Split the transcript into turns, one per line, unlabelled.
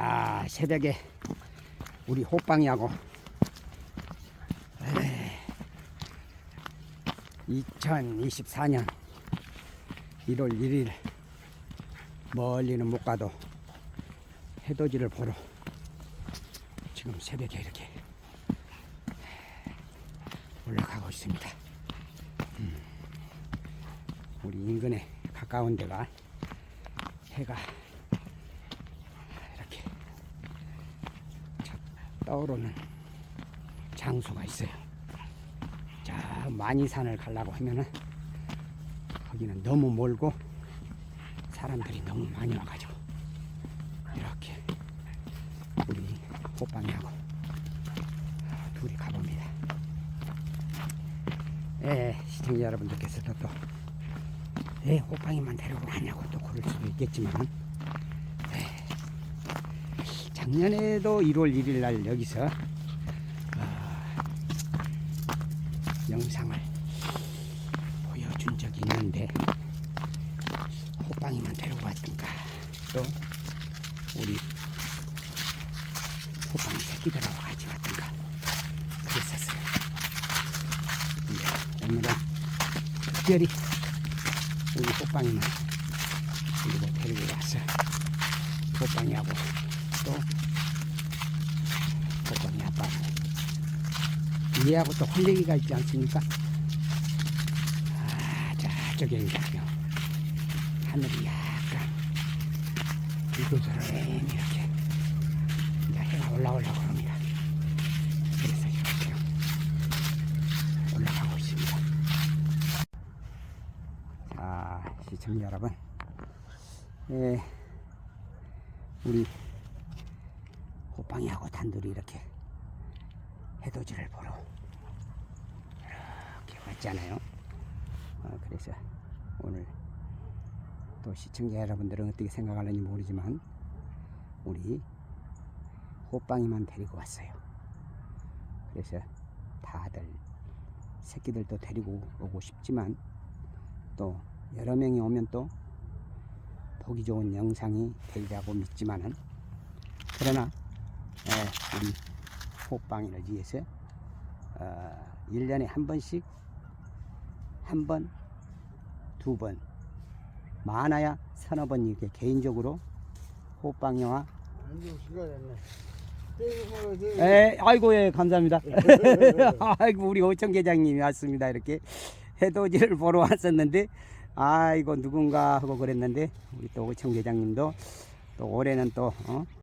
자 새벽에 우리 호빵이하고 2024년 1월 1일 멀리는 못 가도 해돋이를 보러 지금 새벽에 이렇게 올라가고 있습니다. 음, 우리 인근에 가까운 데가 해가 이렇게 자- 떠오르는 장소가 있어요. 자, 만이산을 가려고 하면은 거기는 너무 멀고 사람들이 너무 많이 와가지고 이렇게 우리 호빵이하고 둘이 가봅니다. 예, 시청자 여러분들께서도 또, 예, 호빵이만 데리고 가냐고 또 그럴 수도 있겠지만, 예, 작년에도 1월 1일 날 여기서, 어, 영상을 보여준 적이 있는데, 호빵이만 데리고 왔던가, 또, 우리 호빵 새끼들하고 같이 왔던가, 그랬었어요. 근데 오늘은 특별히 우리 호빵이만 그리고 데리고 와서 호빵이하고 또 호빵이 아빠하고 얘하고 또 홀레기가 있지 않습니까? 아, 저쪽에 있군요. 하늘이 약간 이곳으로 이렇게 이제 해가 올라오려고 합니다. 그래서 이렇게 올라가고 있습니다. 자, 시청자 여러분. 예, 우리 호빵이하고 단둘이 이렇게 해돋이를 보러 이렇게 왔잖아요. 어, 그래서 오늘 또 시청자 여러분들은 어떻게 생각하는지 모르지만 우리 호빵이만 데리고 왔어요. 그래서 다들 새끼들도 데리고 오고 싶지만 또 여러 명이 오면 또 보기 좋은 영상이 되리라고 믿지만은 그러나 예, 우리 호빵이를 위해서 어, 1년에 한 번씩 한 번, 두 번, 많아야 서너 번 이렇게 개인적으로 호빵이와. 에, 아이고 예 감사합니다. 아이고 우리 오청 계장님이 왔습니다. 이렇게 해돋이를 보러 왔었는데 아이고 누군가 하고 그랬는데 우리 또 오청 계장님도 또 올해는 또 어?